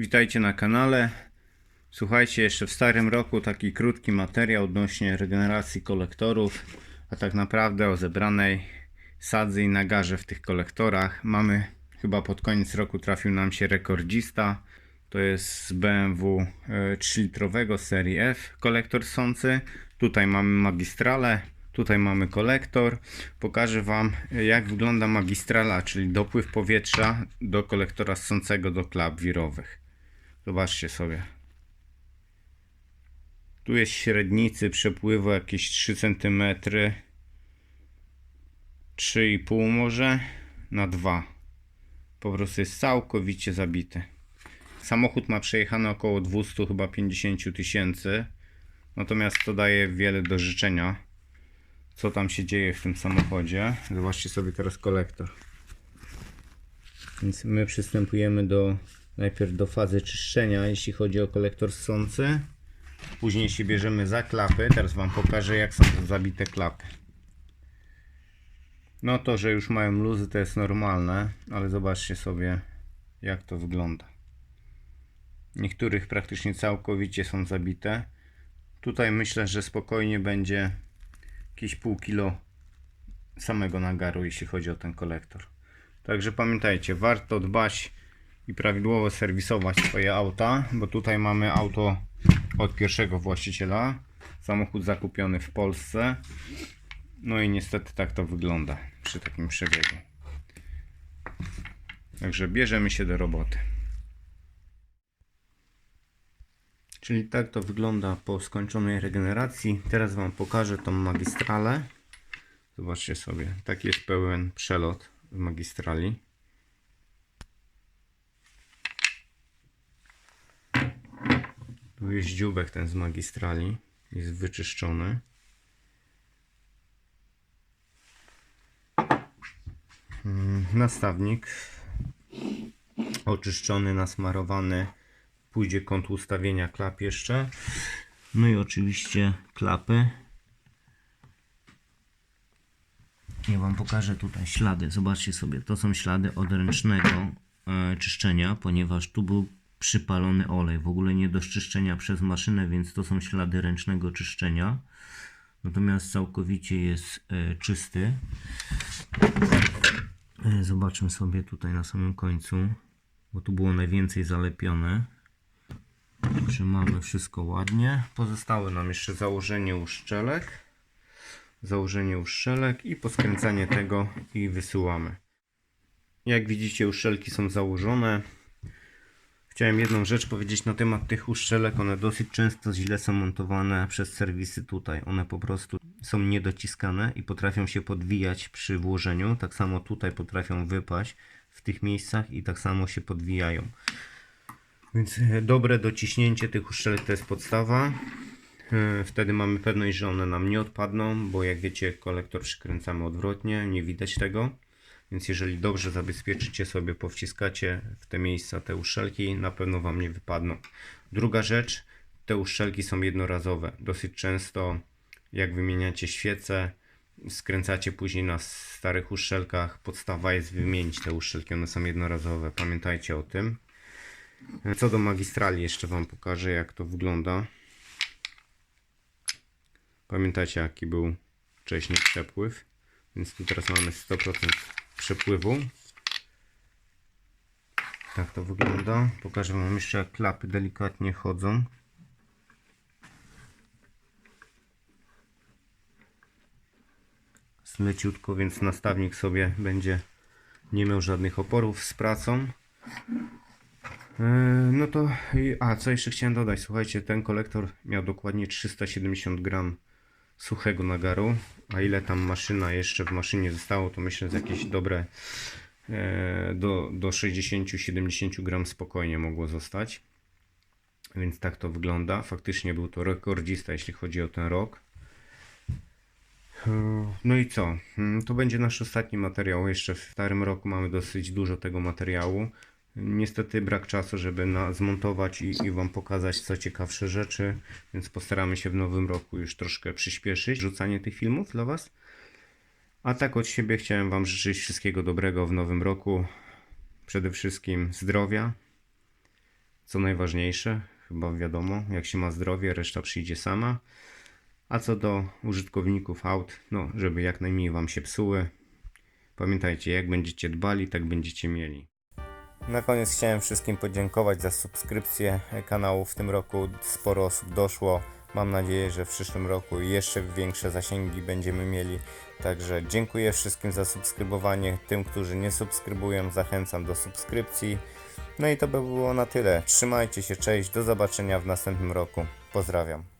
Witajcie na kanale. Słuchajcie, jeszcze w starym roku taki krótki materiał odnośnie regeneracji kolektorów, a tak naprawdę o zebranej sadzy i nagarze w tych kolektorach. Mamy chyba pod koniec roku trafił nam się rekordzista. To jest z BMW e, 3-litrowego serii F kolektor sący. Tutaj mamy magistralę, tutaj mamy kolektor. Pokażę Wam e, jak wygląda magistrala, czyli dopływ powietrza do kolektora ssącego do klap wirowych. Zobaczcie sobie. Tu jest średnicy przepływu jakieś 3 cm. 3,5 może na 2. Po prostu jest całkowicie zabity. Samochód ma przejechane około 200 chyba 50 tysięcy. Natomiast to daje wiele do życzenia. Co tam się dzieje w tym samochodzie. Zobaczcie sobie teraz kolektor. Więc my przystępujemy do najpierw do fazy czyszczenia, jeśli chodzi o kolektor ssący. Później się bierzemy za klapy. Teraz Wam pokażę, jak są zabite klapy. No to, że już mają luzy, to jest normalne, ale zobaczcie sobie, jak to wygląda. Niektórych praktycznie całkowicie są zabite. Tutaj myślę, że spokojnie będzie jakieś pół kilo samego nagaru, jeśli chodzi o ten kolektor. Także pamiętajcie, warto dbać i prawidłowo serwisować swoje auta, bo tutaj mamy auto od pierwszego właściciela, samochód zakupiony w Polsce. No i niestety tak to wygląda przy takim przebiegu. Także bierzemy się do roboty. Czyli tak to wygląda po skończonej regeneracji. Teraz Wam pokażę tą magistralę. Zobaczcie sobie, taki jest pełen przelot w magistrali. Tu jest dziubek ten z magistrali. Jest wyczyszczony. Mm, Nastawnik oczyszczony, nasmarowany. Pójdzie kąt ustawienia klap jeszcze. No i oczywiście klapy. Ja Wam pokażę tutaj ślady. Zobaczcie sobie, to są ślady od ręcznego e, czyszczenia, ponieważ tu był przypalony olej. W ogóle nie do czyszczenia przez maszynę, więc to są ślady ręcznego czyszczenia. Natomiast całkowicie jest e, czysty. E, Zobaczmy sobie tutaj na samym końcu, bo tu było najwięcej zalepione. Trzymamy wszystko ładnie. Pozostałe nam jeszcze założenie uszczelek. Założenie uszczelek i poskręcanie tego i wysyłamy. Jak widzicie uszczelki są założone. Chciałem jedną rzecz powiedzieć na temat tych uszczelek. One dosyć często źle są montowane przez serwisy tutaj. One po prostu są niedociskane i potrafią się podwijać przy włożeniu. Tak samo tutaj potrafią wypaść w tych miejscach i tak samo się podwijają. Więc e, dobre dociśnięcie tych uszczelek to jest podstawa. E, Wtedy mamy pewność, że one nam nie odpadną, bo jak wiecie, kolektor przykręcamy odwrotnie, nie widać tego. Więc jeżeli dobrze zabezpieczycie sobie, powciskacie w te miejsca te uszczelki, na pewno Wam nie wypadną. Druga rzecz, te uszczelki są jednorazowe. Dosyć często jak wymieniacie świece, skręcacie później na starych uszczelkach, podstawa jest wymienić te uszczelki, one są jednorazowe. Pamiętajcie o tym. Co do magistrali jeszcze Wam pokażę jak to wygląda. Pamiętacie jaki był wcześniej przepływ. Więc tu teraz mamy 100% przepływu. Tak to wygląda. Pokażę Wam jeszcze jak klapy delikatnie chodzą. Leciutko, więc nastawnik sobie będzie nie miał żadnych oporów z pracą. Yy, No to, a co jeszcze chciałem dodać? Słuchajcie, ten kolektor miał dokładnie 370 gram suchego nagaru, a ile tam maszyna jeszcze w maszynie zostało, to myślę, że jakieś dobre e, do, do 60-70 gram spokojnie mogło zostać. Więc tak to wygląda. Faktycznie był to rekordzista, jeśli chodzi o ten rok. No i co? Mm, To będzie nasz ostatni materiał. Jeszcze w starym roku mamy dosyć dużo tego materiału. Niestety brak czasu, żeby na, zmontować i, i Wam pokazać co ciekawsze rzeczy, więc postaramy się w nowym roku już troszkę przyspieszyć rzucanie tych filmów dla Was. A tak od siebie chciałem Wam życzyć wszystkiego dobrego w nowym roku. Przede wszystkim zdrowia, co najważniejsze, chyba wiadomo, jak się ma zdrowie, reszta przyjdzie sama. A co do użytkowników aut, no, żeby jak najmniej Wam się psuły, pamiętajcie, jak będziecie dbali, tak będziecie mieli. Na koniec chciałem wszystkim podziękować za subskrypcję kanału. W tym roku sporo osób doszło. Mam nadzieję, że w przyszłym roku jeszcze większe zasięgi będziemy mieli. Także dziękuję wszystkim za subskrybowanie. Tym, którzy nie subskrybują, zachęcam do subskrypcji. No i to by było na tyle. Trzymajcie się, cześć, do zobaczenia w następnym roku. Pozdrawiam.